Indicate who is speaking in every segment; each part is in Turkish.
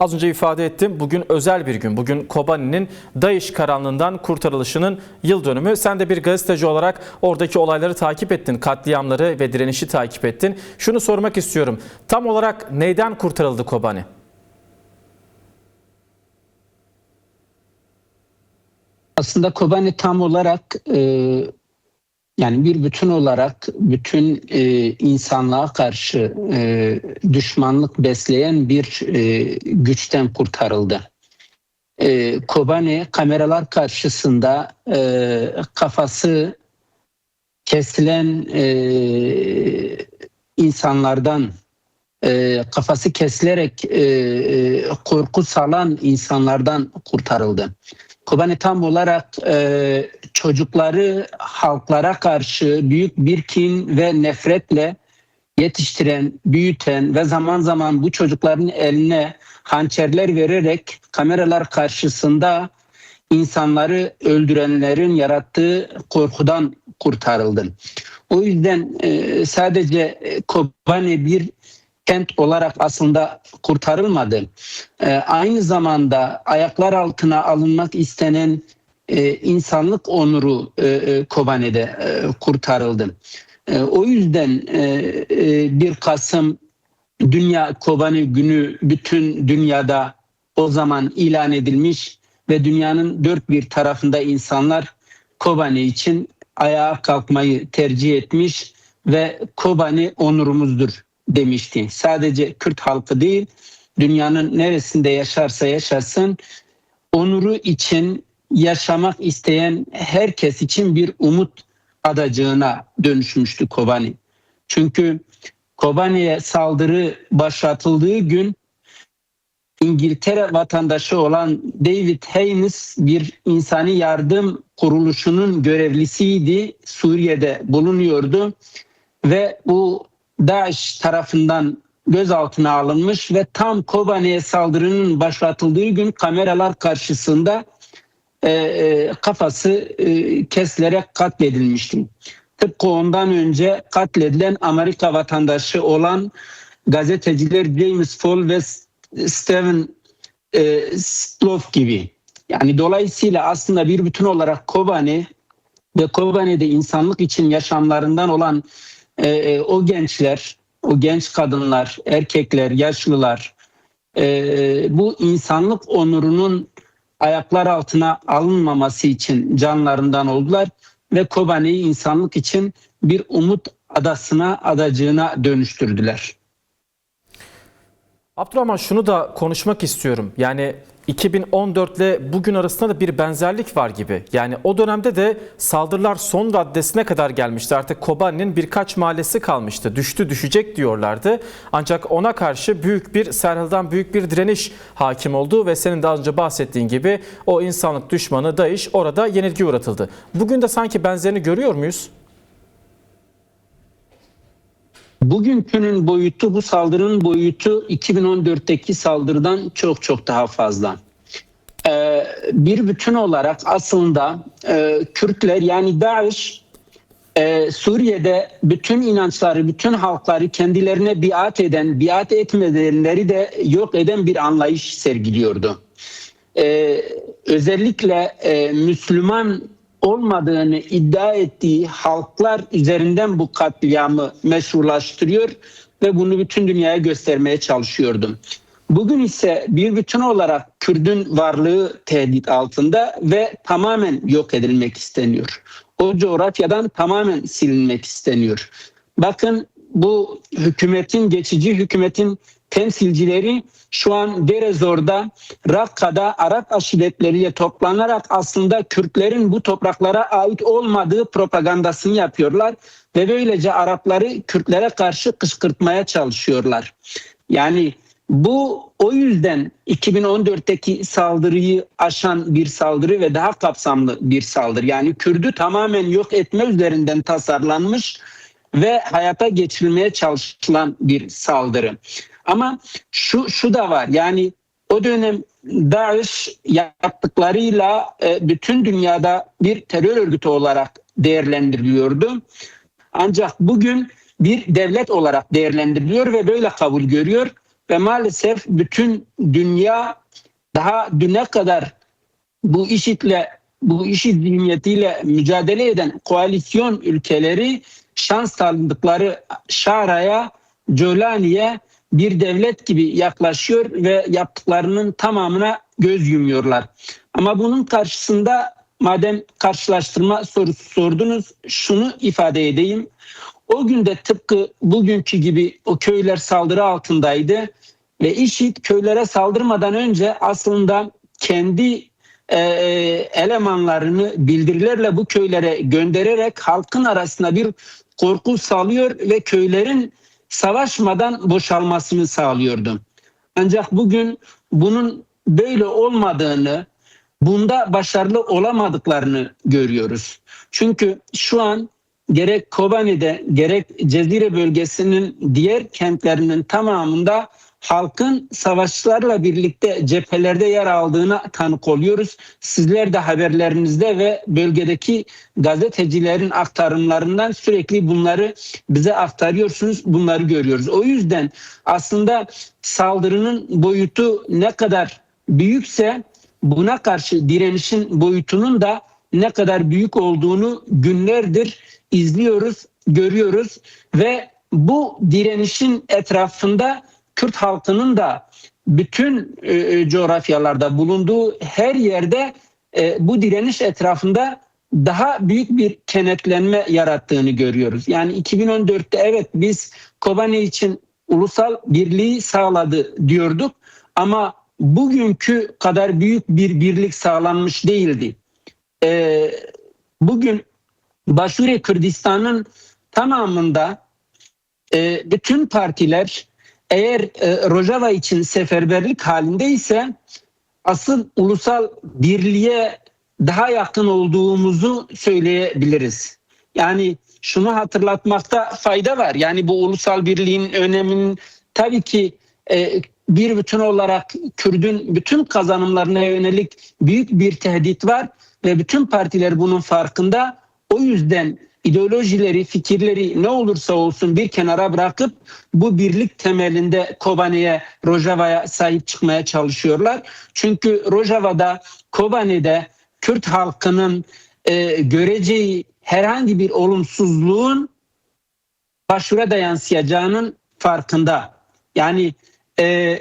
Speaker 1: Az önce ifade ettim. Bugün özel bir gün. Bugün Kobani'nin DAEŞ karanlığından kurtarılışının yıl dönümü. Sen de bir gazeteci olarak oradaki olayları takip ettin. Katliamları ve direnişi takip ettin. Şunu sormak istiyorum. Tam olarak neyden kurtarıldı Kobani?
Speaker 2: Aslında Kobani tam olarak e, yani bir bütün olarak bütün e, insanlığa karşı e, düşmanlık besleyen bir e, güçten kurtarıldı. E, Kobani kameralar karşısında e, kafası kesilen e, insanlardan e, kafası kesilerek e, korku salan insanlardan kurtarıldı. Kobani tam olarak e, çocukları halklara karşı büyük bir kin ve nefretle yetiştiren, büyüten ve zaman zaman bu çocukların eline hançerler vererek kameralar karşısında insanları öldürenlerin yarattığı korkudan kurtarıldı. O yüzden e, sadece e, Kobani bir kent olarak aslında kurtarılmadı. E, aynı zamanda ayaklar altına alınmak istenen e, insanlık onuru e, e, Kobane'de e, kurtarıldı. E, o yüzden e, e, 1 Kasım Dünya Kobani Günü bütün dünyada o zaman ilan edilmiş ve dünyanın dört bir tarafında insanlar Kobani için ayağa kalkmayı tercih etmiş ve Kobani onurumuzdur demişti. Sadece Kürt halkı değil, dünyanın neresinde yaşarsa yaşasın onuru için yaşamak isteyen herkes için bir umut adacığına dönüşmüştü Kobani. Çünkü Kobani'ye saldırı başlatıldığı gün İngiltere vatandaşı olan David Haynes bir insani yardım kuruluşunun görevlisiydi. Suriye'de bulunuyordu ve bu DAEŞ tarafından gözaltına alınmış ve tam Kobani'ye saldırının başlatıldığı gün kameralar karşısında e, e, kafası e, kesilerek katledilmişti. Tıpkı ondan önce katledilen Amerika vatandaşı olan gazeteciler James Fall ve Steven e, Sploff gibi. Yani dolayısıyla aslında bir bütün olarak Kobani ve Kobani'de insanlık için yaşamlarından olan e, e, o gençler, o genç kadınlar, erkekler, yaşlılar e, bu insanlık onurunun ayaklar altına alınmaması için canlarından oldular ve Kobani'yi insanlık için bir umut adasına, adacığına dönüştürdüler.
Speaker 1: Abdurrahman şunu da konuşmak istiyorum. Yani 2014 ile bugün arasında da bir benzerlik var gibi. Yani o dönemde de saldırılar son raddesine kadar gelmişti. Artık Kobani'nin birkaç mahallesi kalmıştı. Düştü düşecek diyorlardı. Ancak ona karşı büyük bir Serhal'dan büyük bir direniş hakim oldu ve senin daha önce bahsettiğin gibi o insanlık düşmanı DAEŞ orada yenilgi uğratıldı. Bugün de sanki benzerini görüyor muyuz?
Speaker 2: Bugünkünün boyutu bu saldırının boyutu 2014'teki saldırıdan çok çok daha fazla. Ee, bir bütün olarak aslında e, Kürtler yani DAEŞ e, Suriye'de bütün inançları, bütün halkları kendilerine biat eden, biat etmeyenleri de yok eden bir anlayış sergiliyordu. Ee, özellikle e, Müslüman olmadığını iddia ettiği halklar üzerinden bu katliamı meşrulaştırıyor ve bunu bütün dünyaya göstermeye çalışıyordum. Bugün ise bir bütün olarak Kürdün varlığı tehdit altında ve tamamen yok edilmek isteniyor. O coğrafyadan tamamen silinmek isteniyor. Bakın bu hükümetin, geçici hükümetin temsilcileri şu an Derezor'da, Rakka'da Arap aşiretleriyle toplanarak aslında Kürtlerin bu topraklara ait olmadığı propagandasını yapıyorlar ve böylece Arapları Kürtlere karşı kışkırtmaya çalışıyorlar. Yani bu o yüzden 2014'teki saldırıyı aşan bir saldırı ve daha kapsamlı bir saldırı. Yani Kürdü tamamen yok etme üzerinden tasarlanmış ve hayata geçirilmeye çalışılan bir saldırı. Ama şu şu da var. Yani o dönem DAEŞ yaptıklarıyla e, bütün dünyada bir terör örgütü olarak değerlendiriliyordu. Ancak bugün bir devlet olarak değerlendiriliyor ve böyle kabul görüyor. ve maalesef bütün dünya daha düne kadar bu işitle bu işit zihniyetiyle mücadele eden koalisyon ülkeleri şans tanıdıkları Şara'ya, Jolani'ye bir devlet gibi yaklaşıyor ve yaptıklarının tamamına göz yumuyorlar. Ama bunun karşısında madem karşılaştırma sorusu sordunuz şunu ifade edeyim. O günde tıpkı bugünkü gibi o köyler saldırı altındaydı ve IŞİD köylere saldırmadan önce aslında kendi e, elemanlarını bildirilerle bu köylere göndererek halkın arasında bir korku salıyor ve köylerin savaşmadan boşalmasını sağlıyordu. Ancak bugün bunun böyle olmadığını, bunda başarılı olamadıklarını görüyoruz. Çünkü şu an gerek Kobani'de gerek Cezire bölgesinin diğer kentlerinin tamamında halkın savaşçılarla birlikte cephelerde yer aldığına tanık oluyoruz. Sizler de haberlerinizde ve bölgedeki gazetecilerin aktarımlarından sürekli bunları bize aktarıyorsunuz. Bunları görüyoruz. O yüzden aslında saldırının boyutu ne kadar büyükse buna karşı direnişin boyutunun da ne kadar büyük olduğunu günlerdir izliyoruz, görüyoruz ve bu direnişin etrafında Kürt halkının da bütün e, coğrafyalarda bulunduğu her yerde e, bu direniş etrafında daha büyük bir kenetlenme yarattığını görüyoruz. Yani 2014'te evet biz Kobani için ulusal birliği sağladı diyorduk ama bugünkü kadar büyük bir birlik sağlanmış değildi. E, bugün Başure Kürdistan'ın tamamında e, bütün partiler eğer e, Rojava için seferberlik halindeyse asıl ulusal birliğe daha yakın olduğumuzu söyleyebiliriz. Yani şunu hatırlatmakta fayda var. Yani bu ulusal birliğin öneminin tabii ki e, bir bütün olarak Kürdün bütün kazanımlarına yönelik büyük bir tehdit var ve bütün partiler bunun farkında. O yüzden ideolojileri, fikirleri ne olursa olsun bir kenara bırakıp bu birlik temelinde Kobani'ye, Rojava'ya sahip çıkmaya çalışıyorlar. Çünkü Rojava'da, Kobani'de Kürt halkının e, göreceği herhangi bir olumsuzluğun başvura da yansıyacağının farkında. Yani e,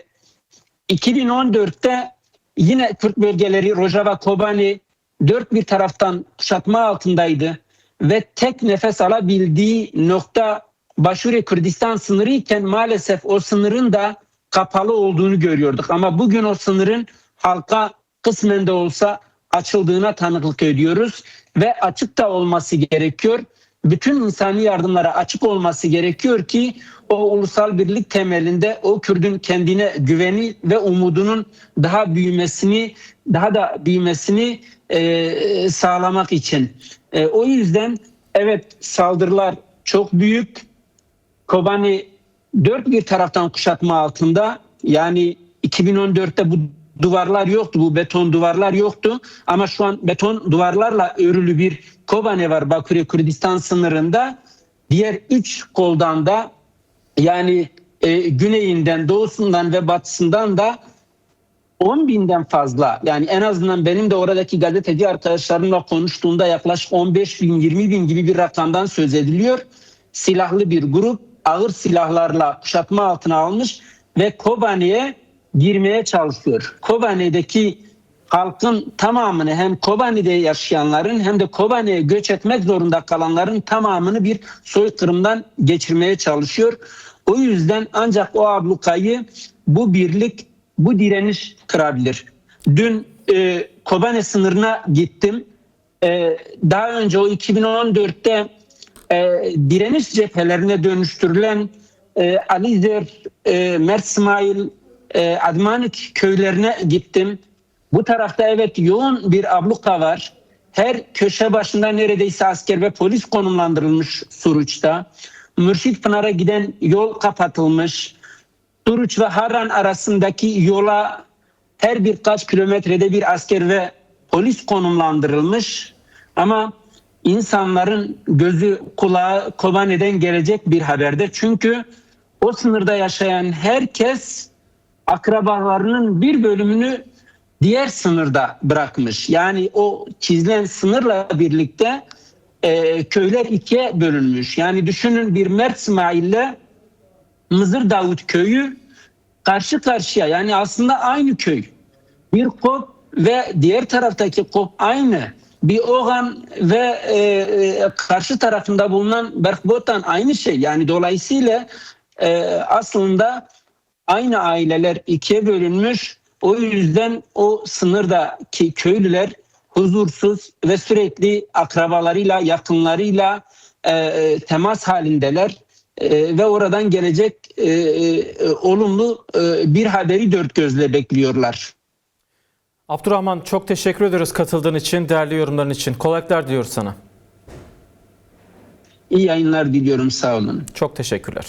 Speaker 2: 2014'te yine Kürt bölgeleri Rojava, Kobani dört bir taraftan kuşatma altındaydı ve tek nefes alabildiği nokta Başure Kürdistan sınırı iken maalesef o sınırın da kapalı olduğunu görüyorduk. Ama bugün o sınırın halka kısmen de olsa açıldığına tanıklık ediyoruz ve açık da olması gerekiyor. Bütün insani yardımlara açık olması gerekiyor ki o ulusal birlik temelinde o Kürdün kendine güveni ve umudunun daha büyümesini, daha da büyümesini e, sağlamak için. E, o yüzden evet saldırılar çok büyük. Kobani dört bir taraftan kuşatma altında. Yani 2014'te bu duvarlar yoktu. Bu beton duvarlar yoktu. Ama şu an beton duvarlarla örülü bir Kobane var Baküre Kürdistan sınırında. Diğer üç koldan da yani e, güneyinden, doğusundan ve batısından da 10 binden fazla yani en azından benim de oradaki gazeteci arkadaşlarımla konuştuğumda yaklaşık 15 bin 20 bin gibi bir rakamdan söz ediliyor. Silahlı bir grup ağır silahlarla kuşatma altına almış ve Kobani'ye girmeye çalışıyor. Kobani'deki halkın tamamını hem Kobani'de yaşayanların hem de Kobani'ye göç etmek zorunda kalanların tamamını bir soykırımdan geçirmeye çalışıyor. O yüzden ancak o ablukayı bu birlik bu direniş kırabilir. Dün e, Kobane sınırına gittim. E, daha önce o 2014'te e, direniş cephelerine dönüştürülen e, Alizer, e, Mert İsmail, e, Admanik köylerine gittim. Bu tarafta evet yoğun bir abluka var. Her köşe başında neredeyse asker ve polis konumlandırılmış Suruç'ta. Mürşit Pınar'a giden yol kapatılmış. Suruç ve Harran arasındaki yola her birkaç kilometrede bir asker ve polis konumlandırılmış. Ama insanların gözü kulağı Kobane'den gelecek bir haberde. Çünkü o sınırda yaşayan herkes akrabalarının bir bölümünü diğer sınırda bırakmış. Yani o çizilen sınırla birlikte e, köyler ikiye bölünmüş. Yani düşünün bir Mert İsmail'le Mızır Davut köyü karşı karşıya yani aslında aynı köy. Bir kop ve diğer taraftaki kop aynı. Bir Oğan ve e, e, karşı tarafında bulunan Berkbotan aynı şey. Yani dolayısıyla e, aslında aynı aileler ikiye bölünmüş. O yüzden o sınırdaki köylüler huzursuz ve sürekli akrabalarıyla, yakınlarıyla e, e, temas halindeler. E, ve oradan gelecek e, e, olumlu e, bir haberi dört gözle bekliyorlar.
Speaker 1: Abdurrahman çok teşekkür ederiz katıldığın için, değerli yorumların için. Kolaylıklar diliyoruz sana.
Speaker 2: İyi yayınlar diliyorum sağ olun.
Speaker 1: Çok teşekkürler.